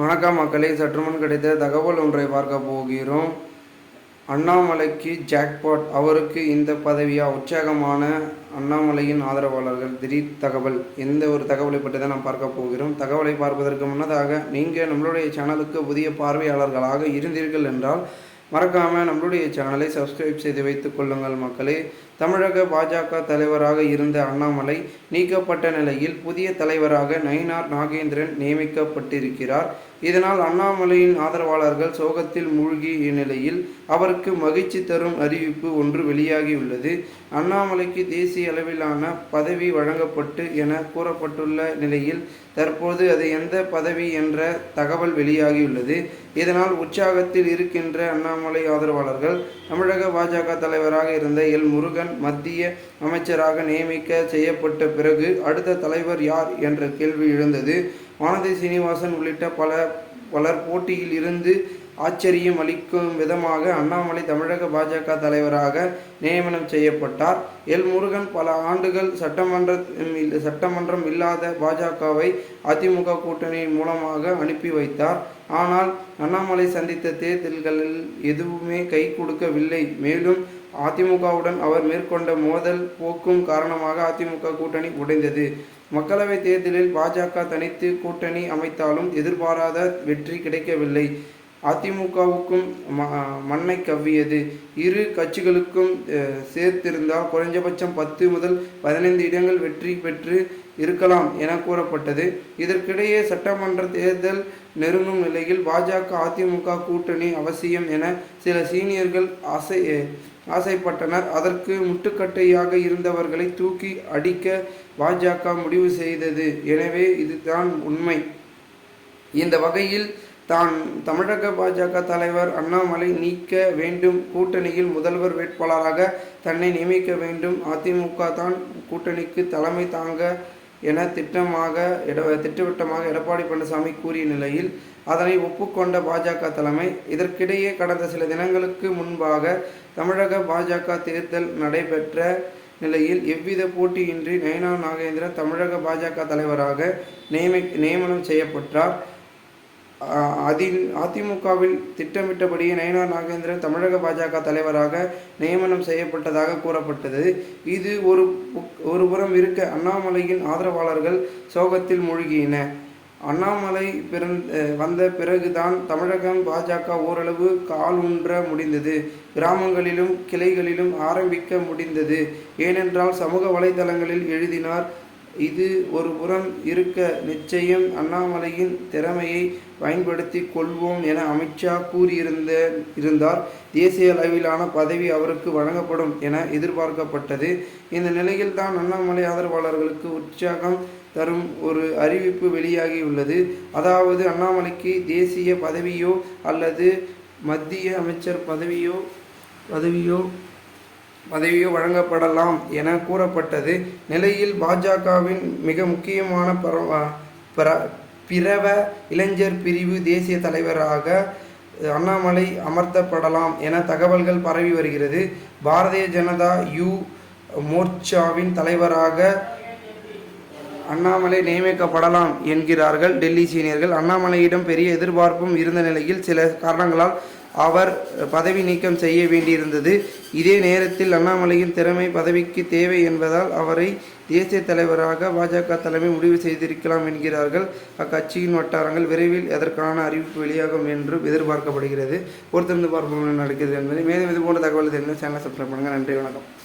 வணக்கம் மக்களே சற்றுமுன் கிடைத்த தகவல் ஒன்றை பார்க்க போகிறோம். அண்ணாமலைக்கு ஜாக்பாட் அவருக்கு இந்த பதவியா? உற்சாகமான அண்ணாமலையின் ஆதரவாளர்கள். திடீர் தகவல். எந்த ஒரு தகவலை பற்றி தான் நாம் பார்க்க போகிறோம். தகவலை பார்ப்பதற்கு முன்னதாக நீங்கள் நம்மளுடைய சேனலுக்கு புதிய பார்வையாளர்களாக இருந்தீர்கள் என்றால் மறக்காமல் நம்மளுடைய சேனலை சப்ஸ்கிரைப் செய்து வைத்துக் கொள்ளுங்கள் மக்களே. தமிழக பாஜக தலைவராக இருந்த அண்ணாமலை நீக்கப்பட்ட நிலையில் புதிய தலைவராக நயினார் நாகேந்திரன் நியமிக்கப்பட்டிருக்கிறார். இதனால் அண்ணாமலையின் ஆதரவாளர்கள் சோகத்தில் மூழ்கிய நிலையில் அவருக்கு மகிழ்ச்சி தரும் அறிவிப்பு ஒன்று வெளியாகியுள்ளது. அண்ணாமலைக்கு தேசிய அளவிலான பதவி வழங்கப்பட்டு என கூறப்பட்டுள்ள நிலையில் தற்போது அது எந்த பதவி என்ற தகவல் வெளியாகியுள்ளது. இதனால் உற்சாகத்தில் இருக்கின்ற அண்ணாமலை ஆதரவாளர்கள் தமிழக பாஜக தலைவராக இருந்த எல். முருகன் மத்திய அமைச்சராக நியமிக்க செய்யப்பட்ட பிறகு அடுத்த தலைவர் யார் என்ற கேள்வி எழுந்தது. வானதி சீனிவாசன் உள்ளிட்ட பல பலர் போட்டியில் இருந்து ஆச்சரியம் அளிக்கும் விதமாக அண்ணாமலை தமிழக பாஜக தலைவராக நியமனம் செய்யப்பட்டார். எல். முருகன் பல ஆண்டுகள் சட்டமன்ற சட்டமன்றம் இல்லாத பாஜகவை அதிமுக கூட்டணியின் மூலமாக அனுப்பி வைத்தார். ஆனால் அண்ணாமலை சந்தித்த தேர்தல்களில் எதுவுமே கை கொடுக்கவில்லை. மேலும் அதிமுகவுடன் அவர் மேற்கொண்ட மோதல் போக்கும் காரணமாக அதிமுக கூட்டணி உடைந்தது. மக்களவை தேர்தலில் பாஜக தனித்து கூட்டணி அமைத்தாலும் எதிர்பாராத வெற்றி கிடைக்கவில்லை. அதிமுகவுக்கும் மண்ணை கவ்வியது. இரு கட்சிகளுக்கும் சேர்த்திருந்தால் குறைஞ்சபட்சம் பத்து முதல் பதினைந்து இடங்கள் வெற்றி பெற்று இருக்கலாம் என கூறப்பட்டது. இதற்கிடையே சட்டமன்ற தேர்தல் நெருங்கும் நிலையில் பாஜக அதிமுக கூட்டணி அவசியம் என சில சீனியர்கள் அசை ஆசைப்பட்டனர். அதற்கு முட்டுக்கட்டையாக இருந்தவர்களை தூக்கி அடிக்க பாஜக முடிவு செய்தது. எனவே இதுதான் உண்மை. இந்த வகையில் தான் தமிழக பாஜக தலைவர் அண்ணாமலை நீக்க வேண்டும். கூட்டணியில் முதல்வர் வேட்பாளராக தன்னை நியமிக்க வேண்டும். அதிமுக தான் கூட்டணிக்கு தலைமை தாங்க என திட்டமாக எட திட்டவட்டமாக எடப்பாடி பழனிசாமி கூறிய நிலையில் அதனை ஒப்புக்கொண்ட பாஜக தலைமை இதற்கிடையே கடந்த சில தினங்களுக்கு முன்பாக தமிழக பாஜக தேர்தல் நடைபெற்ற நிலையில் எவ்வித போட்டியின்றி நயனா நாகேந்திரன் தமிழக பாஜக தலைவராக நியமி நியமனம் செய்யப்பட்டார். அதில் அதிமுகவில் திட்டமிட்டபடியே நயனார் நாகேந்திரன் தமிழக பாஜக தலைவராக நியமனம் செய்யப்பட்டதாக கூறப்பட்டது. இது ஒரு ஒருபுறம் இருக்க அண்ணாமலையின் ஆதரவாளர்கள் சோகத்தில் மூழ்கின. அண்ணாமலை பிறந்த வந்த பிறகுதான் தமிழகம் பாஜக ஓரளவு கால் ஊன்ற முடிந்தது. கிராமங்களிலும் கிளைகளிலும் ஆரம்பிக்க முடிந்தது. ஏனென்றால் சமூக வலைதளங்களில் எழுதினார் இது ஒரு புறம் இருக்க நிச்சயம் அண்ணாமலையின் திறமையை பயன்படுத்தி கொள்வோம் என அமித்ஷா கூறியிருந்த இருந்தார். தேசிய அளவிலான பதவி அவருக்கு வழங்கப்படும் என எதிர்பார்க்கப்பட்டது. இந்த நிலையில் தான் அண்ணாமலை ஆதரவாளர்களுக்கு உற்சாகம் தரும் ஒரு அறிவிப்பு வெளியாகியுள்ளது. அதாவது அண்ணாமலைக்கு தேசிய பதவியோ அல்லது மத்திய அமைச்சர் பதவியோ பதவியோ பதவியோ வழங்கப்படலாம் என கூறப்பட்டது. நிலையில் பாஜகவின் மிக முக்கியமான பர பிரவ இளைஞர் பிரிவு தேசிய தலைவராக அண்ணாமலை அமர்த்தப்படலாம் என தகவல்கள் பரவி வருகிறது. பாரதிய ஜனதா யூ மோர்ச்சாவின் தலைவராக அண்ணாமலை நியமிக்கப்படலாம் என்கிறார்கள் டெல்லி சீனியர்கள். அண்ணாமலையிடம் பெரிய எதிர்பார்ப்பும் இருந்த நிலையில் சில காரணங்களால் அவர் பதவி நீக்கம் செய்ய வேண்டியிருந்தது. இதே நேரத்தில் அண்ணாமலையின் திறமை பதவிக்கு தேவை என்பதால் அவரை தேசிய தலைவராக பாஜக தலைமை முடிவு செய்திருக்கலாம் என்கிறார்கள். அக்கட்சியின் வட்டாரங்கள் விரைவில் அதற்கான அறிவிப்பு வெளியாகும் என்று எதிர்பார்க்கப்படுகிறது. பொறுத்திருந்து பார்ப்போம் நடக்கிறது என்பதை. மேலும் இது போன்ற தகவல் தெரிந்து சேனலை சப்ஸ்கிரைப் பண்ணுங்கள் நன்றி வணக்கம்.